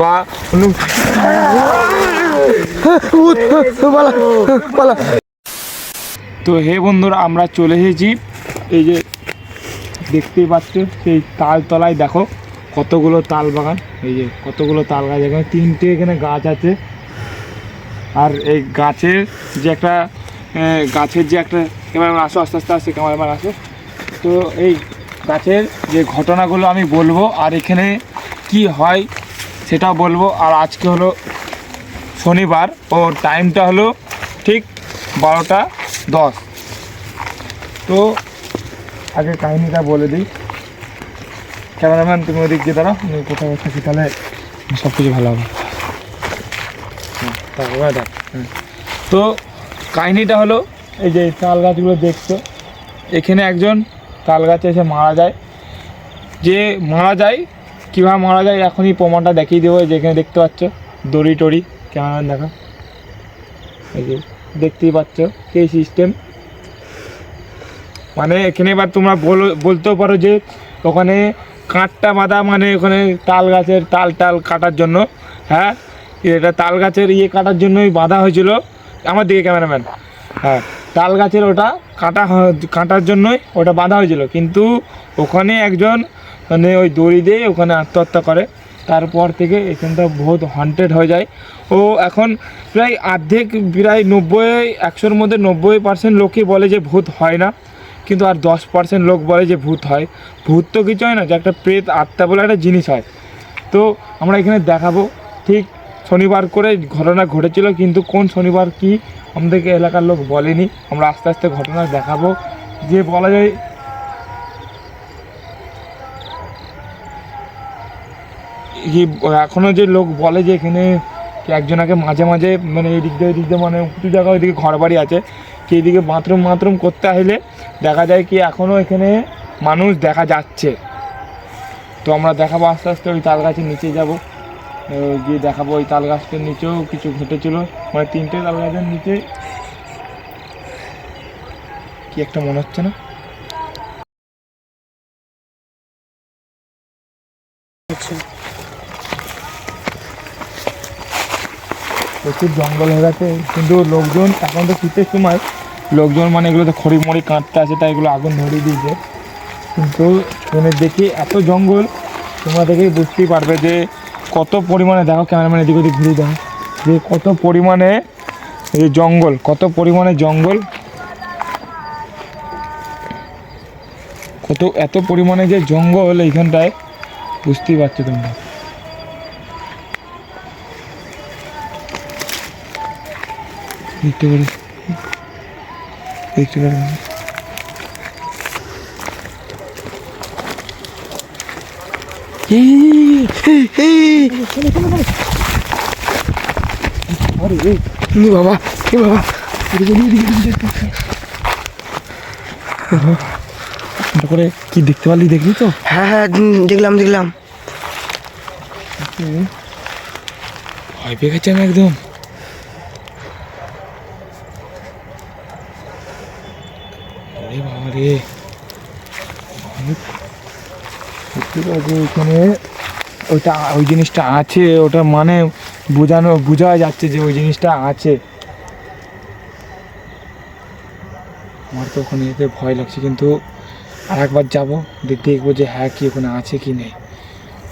বা তো হে বন্ধুরা আমরা চলে এসেছি। এই যে দেখতেই পাচ্ছ সেই তাল তলায় দেখো কতগুলো তাল বাগান। এই যে কতগুলো তাল গাছ এখানে তিনটে এখানে গাছ আছে। আর এই গাছের যে একটা গাছের যে একটা ক্যামেরাম্যান আসো আস্তে আস্তে আসছে ক্যামেরাম্যান আসো। তো এই গাছের যে ঘটনাগুলো আমি বলব আর এখানে কি হয় সেটাও বলব। আর আজকে হলো শনিবার। ও টাইমটা হলো ঠিক বারোটা দশ। তো আগে কাহিনিটা বলে দিই। ক্যামেরাম্যান তুমি ওদিক দিয়ে দাঁড়াও। আমি কোথাও থাকি তাহলে সব কিছু ভালো হবে। হ্যাঁ, হ্যাঁ। তো কাহিনিটা হলো এই যে তাল গাছগুলো দেখছ এখানে একজন তাল গাছে এসে মারা যায়। যে মারা যায় কীভাবে মারা যায়, এখনই প্রমাণটা দেখিয়ে দেবো, এই যে এখানে দেখতে পাচ্ছ, দড়ি টড়ি ক্যামেরাম্যান দেখা। এই যে, দেখতেই পাচ্ছ সেই সিস্টেম মানে এখানে এবার তোমরা বলো, বলতেও পারো যে, ওখানে কাঁটটা বাঁধা মানে ওখানে তাল গাছের তাল টাল কাটার জন্য হ্যাঁ? এটা তাল গাছের ইয়ে কাটার জন্যই বাঁধা হয়েছিল, আমার দিকে ক্যামেরাম্যান। হ্যাঁ তাল গাছের ওটা কাটা কাটার জন্যই ওটা বাঁধা হয়েছিল। কিন্তু ওখানে একজন মানে ওই দড়ি দিয়ে ওখানে আত্মহত্যা করে। তারপর থেকে এখানটা বহুত হন্টেড হয়ে যায়। ও এখন প্রায় অর্ধেক, প্রায় নব্বই, একশোর মধ্যে নব্বই পার্সেন্ট লোকই বলে যে ভূত হয় না। কিন্তু আর দশ পার্সেন্ট লোক বলে যে ভূত হয়। ভূত তো কিছু হয় না, যে একটা প্রেত আত্মা বলে একটা জিনিস হয়। তো আমরা এখানে দেখাবো, ঠিক শনিবার করে ঘটনা ঘটেছিল, কিন্তু কোন শনিবার কি আমাদেরকে এলাকার লোক বলেনি। আমরা আস্তে আস্তে ঘটনা দেখাবো। যে বলা যায় কি এখনও যে লোক বলে যে এখানে একজনাকে মাঝে মাঝে মানে এই দিক দিয়ে এই দিক দিয়ে মানে উঁচু জায়গা ওইদিকে ঘর বাড়ি আছে, কি এদিকে বাথরুম বাথরুম করতে আসলে দেখা যায় কি এখনও এখানে মানুষ দেখা যাচ্ছে। তো আমরা দেখাবো আস্তে আস্তে ওই তাল গাছের নিচে যাব। গিয়ে দেখাবো ওই তাল গাছটার নিচেও কিছু ঘটেছিল মানে তিনটে তাল গাছের নিচে। কি একটা মনে হচ্ছে না? প্রচুর জঙ্গল হয়ে গেছে, কিন্তু লোকজন এখন তো শীতের সময়, লোকজন মানে এগুলো তো খড়ি মড়ি কাঁদতে আছে, তাই এগুলো আগুন ধরিয়ে দিয়েছে। কিন্তু ফোনে দেখি এত জঙ্গল, তোমরা দেখেই বুঝতেই পারবে যে কত পরিমাণে, দেখো ক্যামেরাম্যান এদিক ওদিক ঘুরে দেখো যে কত পরিমাণে এই জঙ্গল, কত পরিমাণে জঙ্গল, কত, এত পরিমাণে যে জঙ্গল এইখানটায়, বুঝতেই পারছ তোমরা। দেখতে পারি। দেখতে পারি। আরে এই নি বাবা এ বাবা। কি দেখতে পারলি দেখলি তো? হ্যাঁ হ্যাঁ দেখলাম দেখলাম। ভয় পেয়ে গেছে আমি একদম আরে বাবা রে। সত্যি ওইটা, ওই জিনিসটা আছে, ওটা মানে বোঝানো, বোঝা যাচ্ছে যে ওই জিনিসটা আছে। আমার তো ওখানে যেতে ভয় লাগছে, কিন্তু আর একবার যাব দেখ- দেখব যে হ্যাঁ কি ওখানে আছে কি নেই।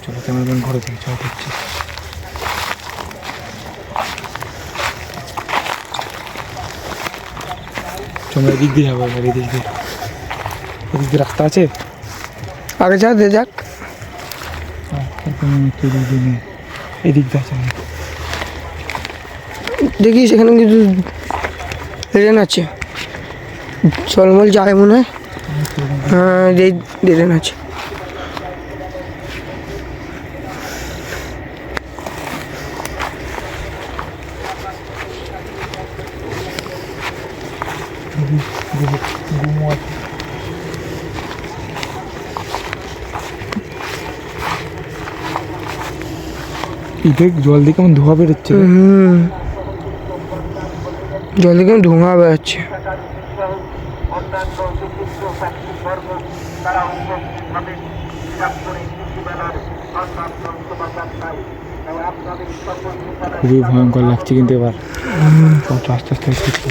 চলো, ক্যামেরাম্যান ঘরে থেকে চলো দেখছি চলো, এদিক দিয়ে যাব এদিক দিয়ে। দিয়ে রাস্তা আছে। আগে যা দে যাক। এদিক আছে দেখি সেখানে কিছু রেন আছে। চলমল যায় মনে হয়। হ্যাঁ রেন আছে রুমও আছে এটা জল দিয়ে কেমন ধোয়া বেরোচ্ছে। হুম। জল থেকে ধোঁয়া বেরোচ্ছে। খুবই ভয়ঙ্কর লাগছে কিন্তু এবার। আস্তে আস্তে আস্তে আস্তে।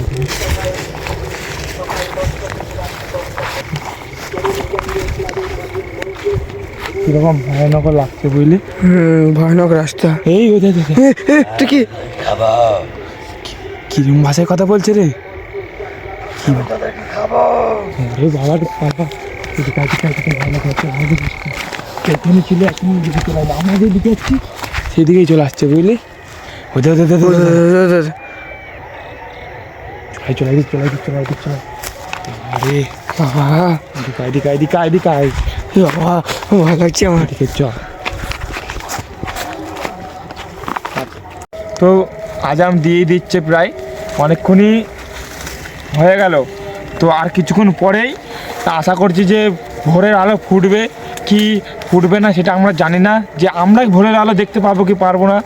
কীরকম ভয়ানক লাগছে বুঝলি? ভয়ানক রাস্তা। এই কি? কিরম ভাষায় কথা বলছে রে? রে বাবা। ছিল এখন দিকে চলে আসবে আমরা যেদিকে যাচ্ছি সেদিকেই চলে আসছে বুঝলি? ওদের। চলে এদিক চলে এদিক চলে এদিক চলে আরে। বাবা এদিকে আয় এ বাবা ভয় লাগছে আমার চ তো আজাম দিয়ে দিচ্ছে প্রায় অনেকক্ষণই হয়ে গেল তো আর কিছুক্ষণ পরেই আশা করছি যে ভোরের আলো ফুটবে কি ফুটবে না সেটা আমরা জানি না যে আমরা ভোরের আলো দেখতে পাবো কি পারব না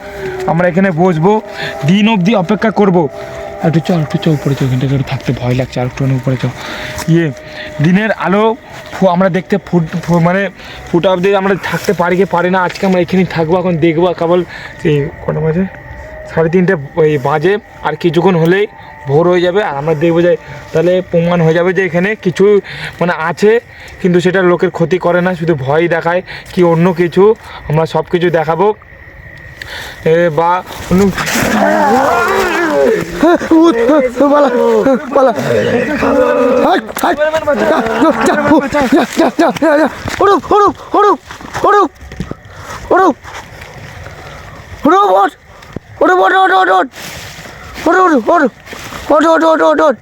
আমরা এখানে বসবো দিন অবধি অপেক্ষা করব একটু চল একটু চল উপরে চল একটু থাকতে ভয় লাগছে আর একটু উপরে চল ইয়ে দিনের আলো আমরা দেখতে ফুট মানে ফুটা অবধি আমরা থাকতে পারি কি পারি না, আজকে আমরা এখানেই থাকব, এখন দেখব কেবল, এই কটা বাজে? সাড়ে তিনটে ওই বাজে, আর কিছুক্ষণ হলেই ভোর হয়ে যাবে, আর আমরা দেখব যে, তাহলে প্রমাণ হয়ে যাবে যে এখানে কিছু মানে আছে, কিন্তু সেটা লোকের ক্ষতি করে না, শুধু ভয় দেখায় কি অন্য কিছু, আমরা সব কিছু দেখাবো বা, অন্য পালা পালা হাট, হাট। যা, যা, যা, ও, যা, যা, যা, যা, যা। ওরুপ, ওরুপ, ওরুপ, ওরুপ, ওরুপ। ওরুপ, ওঠ। ওরুপ, ওঠ, ওঠ, ওঠ, ওঠ। ওঠ, ওঠ, ওঠ। ওঠ, ওঠ, ওঠ, ওঠ, ওঠ।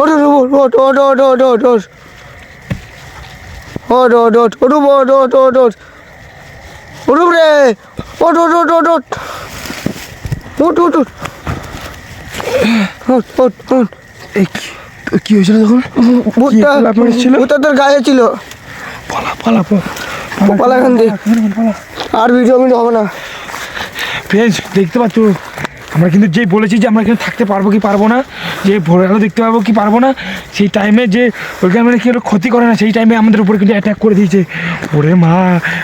ওঠ, ওঠ, ওঠ, ওঠ, ওঠ, ওঠ, ওঠ, ওঠ। ওঠ, ওঠ, ওঠ, ওরুপ, ওঠ, ওঠ, ওঠ, ওঠ। ওরুপ রে ওঠ, ওঠ, ওঠ, ওঠ, ওঠ। ওঠ, উঠ। ওঠ, ওঠ, ওঠ। এই কি- কি হয়েছিল তখন? ওটা তোর গায়ে ছিল। পালা পালা পালা। পালা এখান আর ভিডিও মিডিও হবে না। ফ্রেন্ডস দেখতে পাচ্ছ? আমরা কিন্তু যেই বলেছি যে আমরা এখানে থাকতে পারব কি পারব না, যে ভোর আলো দেখতে পারব কি পারব না, সেই টাইমে যে ওইখানে মানে কী ক্ষতি করে না, সেই টাইমে আমাদের উপরে কিন্তু অ্যাটাক করে দিয়েছে। ওরে মা,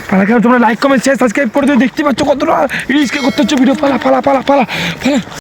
পালা কেন তোমরা লাইক কমেন্ট শেয়ার সাবস্ক্রাইব করে দিও। দেখতে পাচ্ছ কতটা রিস্কে করতে হচ্ছে। ভিডিও পালা পালা পালা পালা পালা।